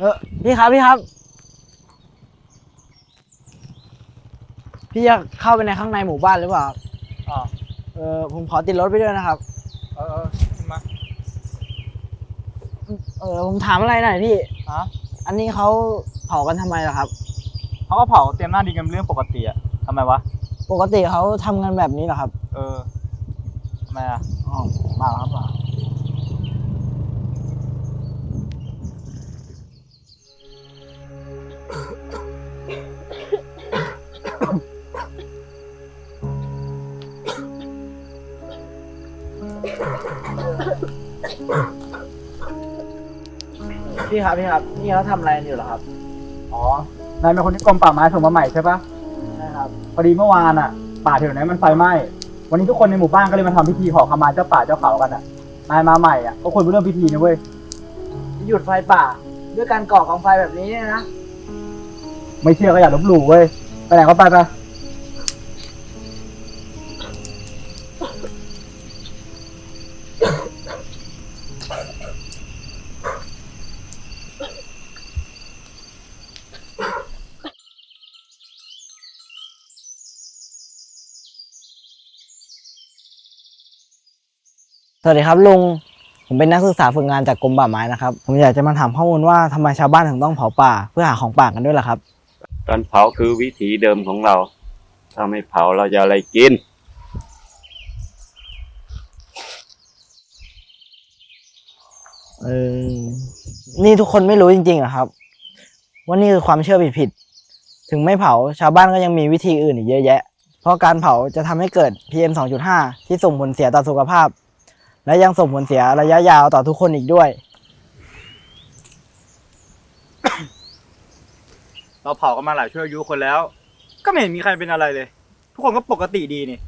เออพี่ครับพี่ครับ พี่จะเข้าไปในข้างในหมู่บ้านหรือเปล่าครับอ๋อเออผมขอติดรถไปด้วยนะครับ เออเออขึ้นมาเออผมถามอะไรหน่อยพี่ ฮะอันนี้เขาเผากันทำไมล่ะครับ เขาก็เผาเตรียมหน้าดินกันเป็นเรื่องปกติอะทำไมวะ ปกติเขาทำกันแบบนี้เหรอครับเออทำไมอะอ๋อเปล่าครับเปล่า พี่ครับพี่ครับนี่เขาทำอะไรกันอยู่เหรอครับอ๋อนายเป็นคนที่กรมป่าไม้ส่งมาใหม่ใช่ปะใช่ครับพอดีเมื่อวานอะป่าแถวนั้นมันไฟไหม้วันนี้ทุกคนในหมู่บ้านก็เลยมาทำพิธีขอขมาเจ้าป่าเจ้าเขากันอะนายมาใหม่อะก็ควรรู้เรื่องพิธีนะเว้ยหยุดไฟป่า ด้วยการก่อกองไฟแบบนี้เนี่ยนะไม่เชื่อก็อย่าลบหลู่เว้ยไปไหนก็ไปไป สวัสดีครับลุง ผมเป็นนักศึกษาฝึกงานจากกรมป่าไม้นะครับ ผมอยากจะมาถามข้อมูลว่าทำไมชาวบ้านถึงต้องเผาป่าเพื่อหาของป่ากันด้วยล่ะครับ การเผาคือวิถีเดิมของเรา ถ้าไม่เผาเราจะอะไรกิน เออ นี่ทุกคนไม่รู้จริงๆเหรอครับ ว่านี่คือความเชื่อผิดๆ ถึงไม่เผาชาวบ้านก็ยังมีวิธีอื่นอีกเยอะแยะ เพราะการเผาจะทำให้เกิด PM 2.5 ที่ส่งผลเสียต่อสุขภาพ และยังส่งผลเสียระยะยาวต่อทุกคนอีกด้วย เราเผากันมาหลายชั่วอายุคนแล้ว ก็ไม่เห็นมีใครเป็นอะไรเลย ทุกคนก็ปกติดีนี่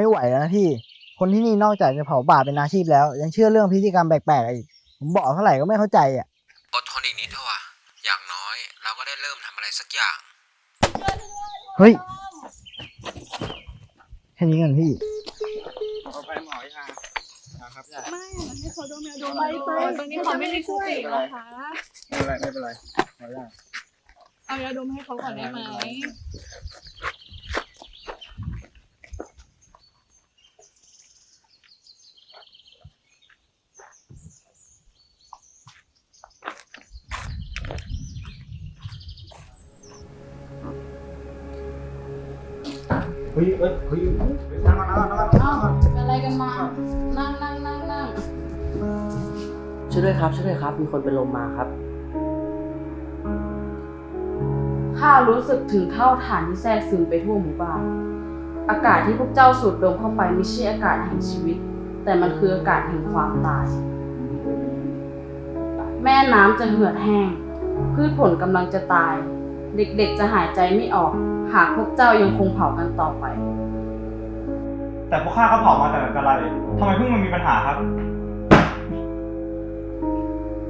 ไม่ไหวแล้วนะพี่ คนที่นี่นอกจากจะเผาป่าเป็นอาชีพแล้ว ยังเชื่อเรื่องพิธีกรรมแปลกๆอีก ผมบอกเท่าไหร่ก็ไม่เข้าใจอะ อดทนอีกนิดเถอะวะอย่างน้อยเราก็ได้เริ่มทำอะไรสักอย่าง เฮ้ย แค่นี้กันพี่ เอาไปหมอยาครับยาไม่ให้เขาดมยาดมไปไปตรงนี้เขาไม่ได้สติหรอคะไม่เป็นไรไม่เป็นไรหมอยาเอายาดมให้เขาก่อนได้ไหม เฮ้ยเฮ้ยเฮ้ยนั่งมานั่งมานั่งมานั่งมาเป็นอะไรกันมา นั่งนั่งนั่งนั่งช่วยด้วยครับช่วยด้วยครับ มีคนเป็นลมมาครับ ข้ารู้สึกถึงเท่าฐานที่แทรกซึมไปทั่วหมู่บ้าน อากาศที่พวกเจ้าสูดดมเข้าไปไม่ใช่อากาศแห่งชีวิต แต่มันคืออากาศแห่งความตาย แม่น้ำจะเหือดแห้ง พืชผลกำลังจะตาย เด็กๆจะหายใจไม่ออก หากพวกเจ้ายังคงเผากันต่อไป แต่พวกข้าก็เผามาแต่ไหนแต่ไรทำไมเพิ่งมันมีปัญหาครับ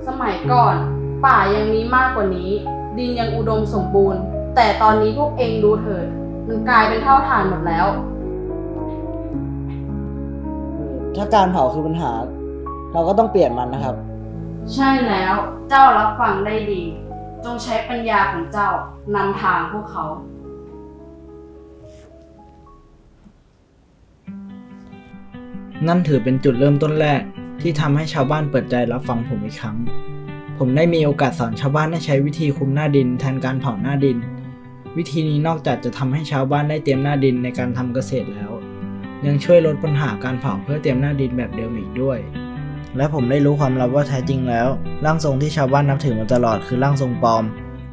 สมัยก่อน ป่ายังมีมากกว่านี้ ดินยังอุดมสมบูรณ์ แต่ตอนนี้พวกเองดูเถิด มันกลายเป็นเท่าฐานหมดแล้ว ถ้าการเผาคือปัญหา เราก็ต้องเปลี่ยนมันนะครับ ใช่แล้วเจ้ารับฟังได้ดี จงใช้ปัญญาของเจ้านำทางพวกเขา นั่นถือเป็นจุดเริ่มต้นแรก ที่ทำให้ชาวบ้านเปิดใจรับฟังผมอีกครั้ง ผมได้มีโอกาสสอนชาวบ้านให้ใช้วิธีคุมหน้าดินแทนการเผาหน้าดิน วิธีนี้นอกจากจะทำให้ชาวบ้านได้เตรียมหน้าดินในการทำเกษตรแล้ว ยังช่วยลดปัญหาการเผาเพื่อเตรียมหน้าดินแบบเดิมอีกด้วย และผมได้รู้ความลับว่าแท้จริงแล้ว ร่างทรงที่ชาวบ้านนับถือมาตลอดคือร่างทรงปลอม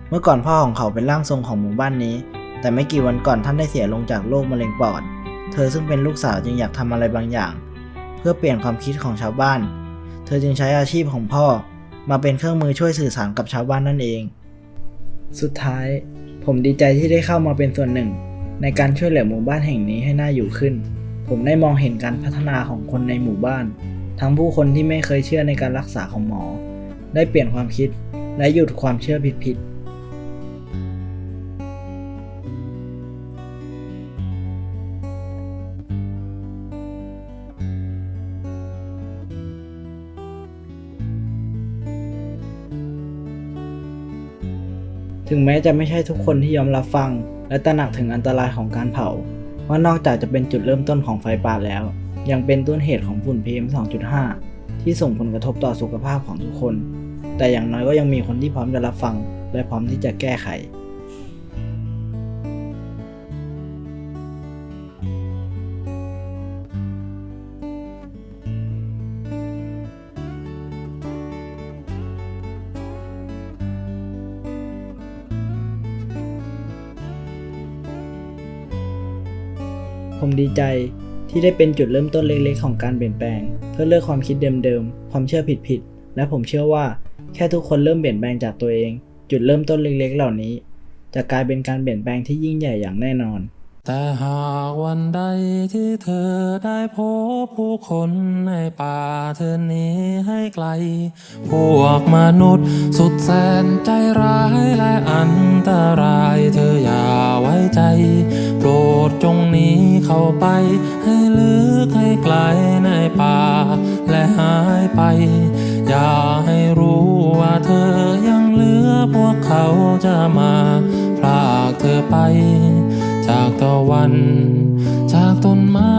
เมื่อก่อนพ่อของเขาเป็นร่างทรงของหมู่บ้านนี้ แต่ไม่กี่วันก่อนท่านได้เสียลงจากโรคมะเร็งปอด เธอซึ่งเป็นลูกสาวจึงอยากทำอะไรบางอย่าง เพื่อเปลี่ยนความคิดของชาวบ้าน เธอจึงใช้อาชีพของพ่อมาเป็นเครื่องมือช่วยสื่อสารกับชาวบ้านนั่นเอง สุดท้าย ผมดีใจที่ได้เข้ามาเป็นส่วนหนึ่ง ในการช่วยเหลือหมู่บ้านแห่งนี้ให้น่าอยู่ขึ้น ผมได้มองเห็นการพัฒนาของคนในหมู่บ้าน ทั้งผู้คนที่ไม่เคยเชื่อในการรักษาของหมอ ได้เปลี่ยนความคิดและหยุดความเชื่อผิดๆ ถึงแม้จะไม่ใช่ทุกคนที่ยอมรับฟัง และตระหนักถึงอันตรายของการเผา ว่านอกจากจะเป็นจุดเริ่มต้นของไฟป่าแล้ว ยังเป็นต้นเหตุของฝุ่น PM 2.5 ที่ส่งผลกระทบต่อสุขภาพของทุกคน แต่อย่างน้อยก็ยังมีคนที่พร้อมจะรับฟัง และพร้อมที่จะแก้ไข ผมดีใจที่ได้เป็นจุดเริ่มต้นเล็กๆ ของการเปลี่ยนแปลง เพื่อเลิกความคิดเดิมๆ ความเชื่อผิดๆ และผมเชื่อว่าแค่ทุกคนเริ่มเปลี่ยนแปลงจากตัวเอง จุดเริ่มต้นเล็กๆ เหล่านี้ จะกลายเป็นการเปลี่ยนแปลงที่ยิ่งใหญ่อย่างแน่นอน แต่หากวันใดที่เธอได้พบผู้คนในป่าเธอนี้ให้ไกล พวกมนุษย์สุดแสนใจร้ายและอันตรายเธออย่าไว้ใจ โปรดจงหนีเข้าไป ให้ลึกให้ไกลในป่า และหายไป อย่าให้รู้ว่าเธอยังเหลือพวกเขาจะมาพรากเธอไป วัน จากต้นไม้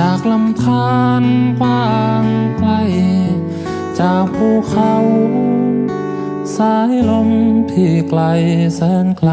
จากลำธารกว้างไกล จากภูเขา สายลมที่ไกลแสนไกล